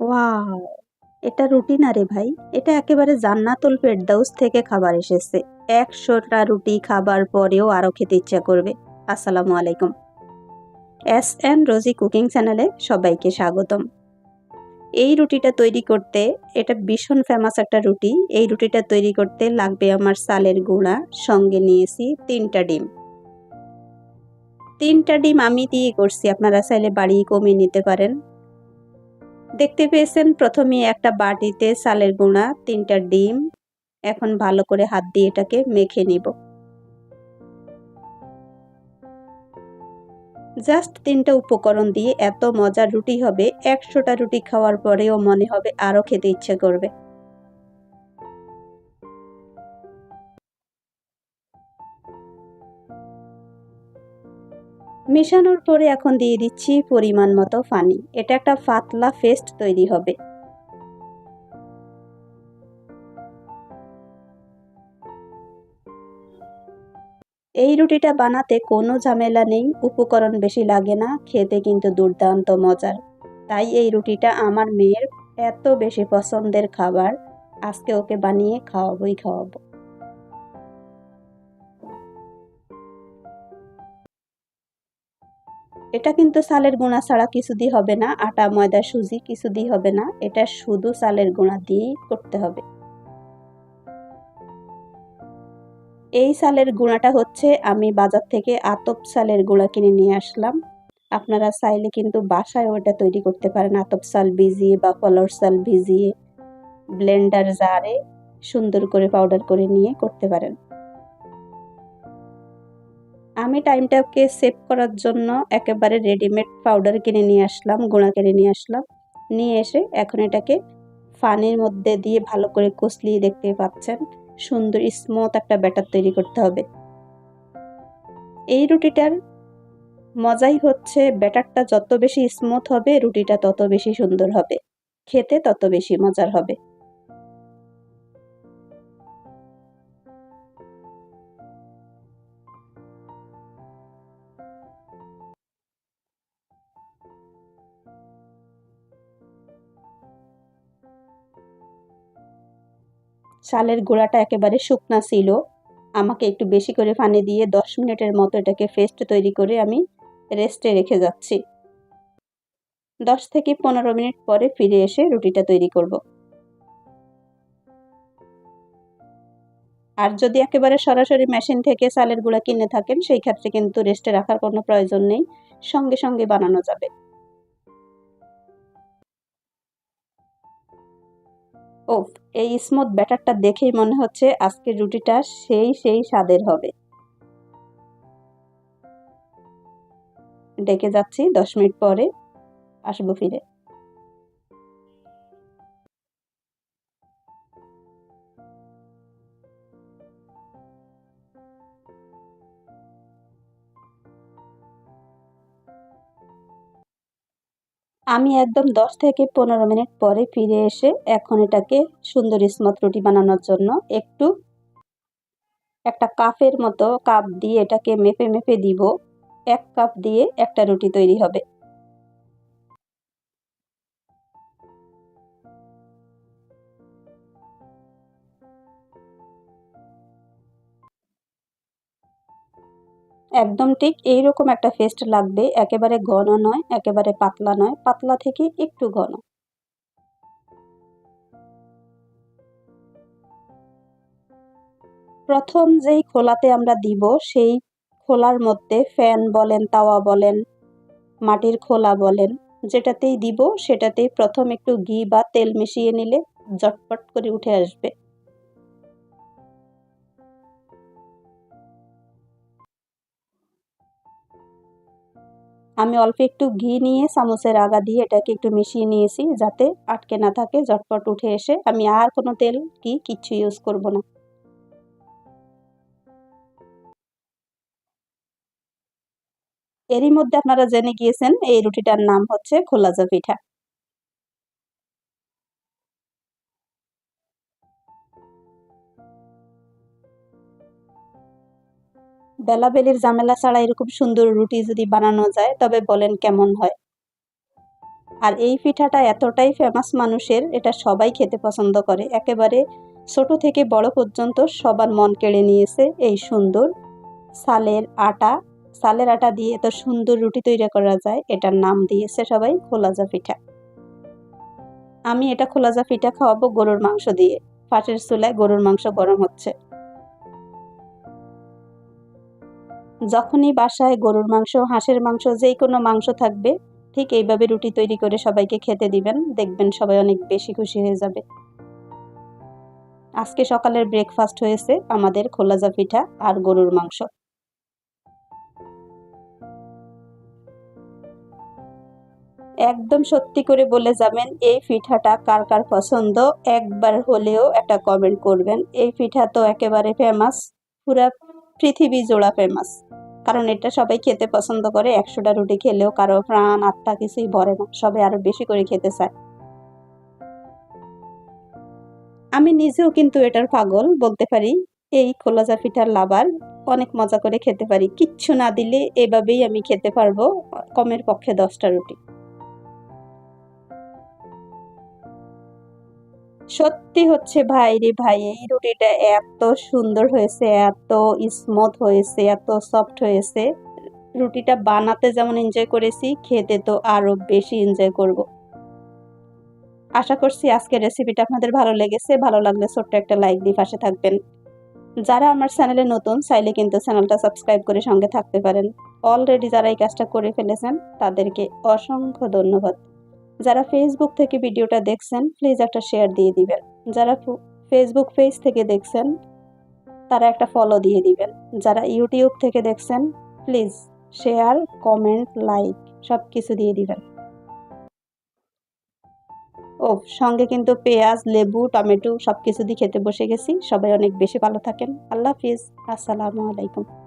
Wow! এটা রুটি না রে ভাই। এটা একেবারে জান্নাতুল ফেরদাউস থেকে খাবার এসেছে। একশোটা রুটি খাবার পরেও আরও খেতে ইচ্ছা করবে। আসসালামু আলাইকুম। এস এন রোজি কুকিং চ্যানেলে সবাইকে স্বাগতম। এই রুটিটা তৈরি করতে এটা ভীষণ ফেমাস একটা রুটি। এই রুটিটা তৈরি করতে লাগবে আমার চালের গুঁড়া, সঙ্গে নিয়েছি ৩টা ডিম। ৩টা ডিম আমি দিয়ে করছি, আপনারা চাইলে বাড়ি কমিয়ে নিতে পারেন। দেখতে পেয়েছেন প্রথমে একটা বাটিতে চালের গুঁড়া, তিনটা ডিম, এখন ভালো করে হাত দিয়ে এটাকে মেখে নিব। জাস্ট তিনটা উপকরণ দিয়ে এত মজার রুটি হবে, একশোটা রুটি খাওয়ার পরেও মনে হবে আরও খেতে ইচ্ছে করবে। মেশানোর পরে এখন দিয়ে দিচ্ছি পরিমাণ মতো পানি এটা একটা পাতলা পেস্ট তৈরি হবে। এই রুটিটা বানাতে কোনো ঝামেলা নেই, উপকরণ বেশি লাগে না, খেতে কিন্তু দুর্দান্ত মজার। তাই এই রুটিটা আমার মেয়ের এত বেশি পছন্দের খাবার, আজকে ওকে বানিয়ে খাওয়াবোই খাওয়াবো। এটা কিন্তু চালের গুঁড়া ছাড়া কিছু দিয়ে হবে না, আটা, ময়দা, সুজি কিছু দিয়ে হবে না, এটা শুধু চালের গুঁড়া দিয়েই করতে হবে। এই চালের গুঁড়াটা হচ্ছে আমি বাজার থেকে আতপ চালের গুঁড়া কিনে নিয়ে আসলাম। আপনারা চাইলে কিন্তু বাসায় ওটা তৈরি করতে পারেন, আতপ চাল ভিজিয়ে বা ফলর চাল ভিজিয়ে, ব্লেন্ডার জারে সুন্দর করে পাউডার করে নিয়ে করতে পারেন। আমি টাইমটাকে সেভ করার জন্য একেবারে রেডিমেড পাউডার কিনে নিয়ে আসলাম, গুঁড়া কিনে নিয়ে আসলাম। নিয়ে এসে এখন এটাকে ফানির মধ্যে দিয়ে ভালো করে কষলিয়ে দেখতে পাচ্ছেন। সুন্দর স্মুথ একটা ব্যাটার তৈরি করতে হবে। এই রুটিটার মজাই হচ্ছে ব্যাটারটা যত বেশি স্মুথ হবে, রুটিটা তত বেশি সুন্দর হবে। খেতে তত বেশি মজার হবে। চালের গুঁড়াটা একেবারে শুকনা ছিল। আমাকে একটু বেশি করে পানি দিয়ে দশ মিনিটের মতো এটাকে পেস্ট তৈরি করে আমি রেস্টে রেখে যাচ্ছি। দশ থেকে পনেরো মিনিট পরে ফিরে এসে রুটিটা তৈরি করব। আর যদি একেবারে সরাসরি মেশিন থেকে চালের গুঁড়া কিনে থাকেন, সেই ক্ষেত্রে কিন্তু রেস্টে রাখার কোনো প্রয়োজন নেই। সঙ্গে সঙ্গে বানানো যাবে। ও এই স্মুথ ব্যাটারটা দেখেই মনে হচ্ছে আজকের রুটিটা সেই সেই স্বাদের হবে। ডেকে যাচ্ছি দশ মিনিট পরে, আসব ফিরে। আমি একদম দশ থেকে পনেরো মিনিট পরে ফিরে এসে এখন এটাকে সুন্দর স্মত রুটি বানানোর জন্য একটু একটা কাপের মতো কাপ দিয়ে এটাকে মেপে মেপে দিব। এক কাপ দিয়ে একটা রুটি তৈরি হবে। একদম ঠিক এইরকম একটা পেস্ট লাগবে, একেবারে ঘন নয়, একেবারে পাতলা নয়, পাতলা থেকে একটু ঘন। প্রথম যেই খোলাতে আমরা দিব, সেই খোলার মধ্যে ফ্যান বলেন, তাওয়া বলেন, মাটির খোলা বলেন, যেটাতেই দিব সেটাতেই প্রথম একটু ঘি বা তেল মিশিয়ে নিলে জটপট করে উঠে আসবে। আমি অল্প একটু ঘি নিয়ে চামচের আগা দিয়ে এটাকে একটু মিশিয়ে নিয়েছি যাতে আটকে না থাকে, ঝটপট উঠে এসে আমি আর কোনো তেল কি কিচ্ছু ইউজ করব না। এরই মধ্যে আপনারা জেনে গিয়েছেন এই রুটিটার নাম হচ্ছে খোলাজা পিঠা। বেলাবেলির ঝামেলা ছাড়া এরকম সুন্দর রুটি যদি বানানো যায়, তবে বলেন কেমন হয়? আর এই পিঠাটা এতটাই ফেমাস মানুষের, এটা সবাই খেতে পছন্দ করে। একেবারে ছোট থেকে বড় পর্যন্ত সবার মন কেড়ে নিয়েছে এই সুন্দর সালের আটা। সালের আটা দিয়ে এত সুন্দর রুটি তৈরি করা যায়, এটার নাম দিয়েছে সবাই খোলাজা পিঠা। আমি এটা খোলাজা পিঠা খাওয়াবো গরুর মাংস দিয়ে। পাশের চুলায় গরুর মাংস গরম হচ্ছে। যখনই বাসায় গরুর মাংস, হাঁসের মাংস যেই কোনো মাংস থাকবে, ঠিক এইভাবে রুটি তৈরি করে সবাইকে খেতে দিবেন। দেখবেন সবাই অনেক বেশি খুশি হয়ে যাবে। আজকে সকালের ব্রেকফাস্ট হয়েছে আমাদের খোলাজা পিঠা আর গরুর মাংস। একদম সত্যি করে বলে যাবেন, এই পিঠাটা কার কার পছন্দ? একবার হলেও একটা কমেন্ট করবেন। এই পিঠা তো একেবারে ফেমাস পুরা পৃথিবী জোড়া ফেমাস কারণ এটা সবাই খেতে পছন্দ করে, একশোটা রুটি খেলেও কারও প্রাণ, আত্মা কিছুই ভরে না, সবাই আরও বেশি করে খেতে চায়। আমি নিজেও কিন্তু এটার পাগল, বলতে পারি, এই খোলাজা পিঠার লাভার অনেক মজা করে খেতে পারি। কিচ্ছু না দিলে এভাবেই আমি খেতে পারব, কমের পক্ষে দশটা রুটি। সত্যি হচ্ছে ভাই রে ভাই, এই রুটিটা এত সুন্দর হয়েছে, এত স্মুথ হয়েছে, এত সফট হয়েছে। রুটিটা বানাতে যেমন এনজয় করেছি, খেতে তো আরও বেশি এনজয় করব। আশা করছি আজকের রেসিপিটা আপনাদের ভালো লেগেছে, ভালো লাগলে ছোট্ট একটা লাইক দিয়ে পাশে থাকবেন। যারা আমার চ্যানেলে নতুন, চাইলে কিন্তু চ্যানেলটা সাবস্ক্রাইব করে সঙ্গে থাকতে পারেন। অলরেডি যারা এই কাজটা করে ফেলেছেন, তাদেরকে অসংখ্য ধন্যবাদ। যারা ফেসবুক থেকে ভিডিওটা দেখছেন প্লিজ একটা শেয়ার দিয়ে দিবেন। যারা ফেসবুক পেজ থেকে দেখছেন, তারা একটা ফলো দিয়ে দিবেন। যারা ইউটিউব থেকে দেখছেন প্লিজ শেয়ার কমেন্ট লাইক সব কিছু দিয়ে দিবেন। ও সঙ্গে কিন্তু পেঁয়াজ, লেবু, টমেটো সব কিছু দিয়ে খেতে বসে গেছি। সবাই অনেক বেশি ভালো থাকেন। আল্লাহ হাফিজ। আসসালামু আলাইকুম।